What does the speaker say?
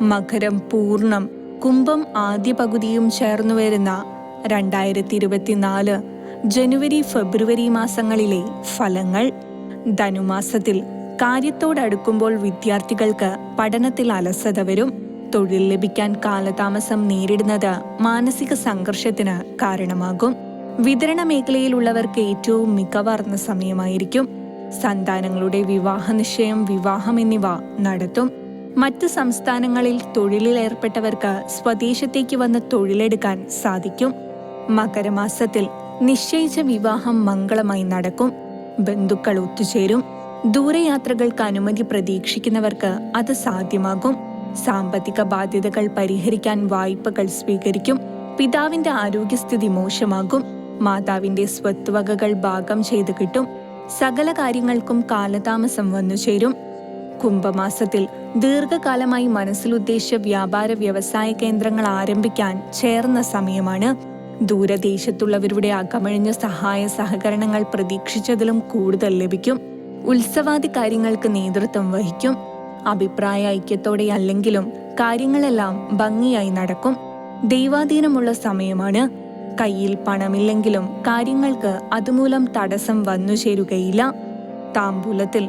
മകരം പൂർണം കുംഭം ആദ്യ പകുതിയും ചേർന്നു വരുന്ന രണ്ടായിരത്തി ഇരുപത്തിനാല് ജനുവരി ഫെബ്രുവരി മാസങ്ങളിലെ ഫലങ്ങൾ. ധനുമാസത്തിൽ കാര്യത്തോടടുക്കുമ്പോൾ വിദ്യാർത്ഥികൾക്ക് പഠനത്തിൽ അലസത വരും. തൊഴിൽ ലഭിക്കാൻ കാലതാമസം നേരിടുന്നത് മാനസിക സംഘർഷത്തിന് കാരണമാകും. വിതരണ മേഖലയിലുള്ളവർക്ക് ഏറ്റവും മികവാർന്ന സമയമായിരിക്കും. സന്താനങ്ങളുടെ വിവാഹ നിശ്ചയം വിവാഹം എന്നിവ നടത്തും. മറ്റ് സംസ്ഥാനങ്ങളിൽ തൊഴിലിലേർപ്പെട്ടവർക്ക് സ്വദേശത്തേക്ക് വന്ന് തൊഴിലെടുക്കാൻ സാധിക്കും. മകരമാസത്തിൽ നിശ്ചയിച്ച വിവാഹം മംഗളമായി നടക്കും. ബന്ധുക്കൾ ഒത്തുചേരും. ദൂരയാത്രകൾക്ക് അനുമതി പ്രതീക്ഷിക്കുന്നവർക്ക് അത് സാധ്യമാകും. സാമ്പത്തിക ബാധ്യതകൾ പരിഹരിക്കാൻ വായ്പകൾ സ്വീകരിക്കും. പിതാവിന്റെ ആരോഗ്യസ്ഥിതി മോശമാകും. മാതാവിന്റെ സ്വത്വകകൾ ഭാഗം ചെയ്ത് കിട്ടും. സകല കാര്യങ്ങൾക്കും കാലതാമസം വന്നു ചേരും കുംഭമാസത്തിൽ ദീർഘകാലമായി മനസ്സിലുദ്ദേശിച്ച വ്യാപാര വ്യവസായ കേന്ദ്രങ്ങൾ ആരംഭിക്കാൻ ചേർന്ന സമയമാണ്. ദൂരദേശത്തുള്ളവരുടെ അകമഴിഞ്ഞ സഹായ സഹകരണങ്ങൾ പ്രതീക്ഷിച്ചതിലും കൂടുതൽ ലഭിക്കും. ഉത്സവാദി കാര്യങ്ങൾക്ക് നേതൃത്വം വഹിക്കും. അഭിപ്രായ ഐക്യത്തോടെ അല്ലെങ്കിലും കാര്യങ്ങളെല്ലാം ഭംഗിയായി നടക്കും. ദൈവാധീനമുള്ള സമയമാണ്. കയ്യിൽ പണമില്ലെങ്കിലും കാര്യങ്ങൾക്ക് അതുമൂലം തടസ്സം വന്നു ചേരുകയില്ല താമ്പൂലത്തിൽ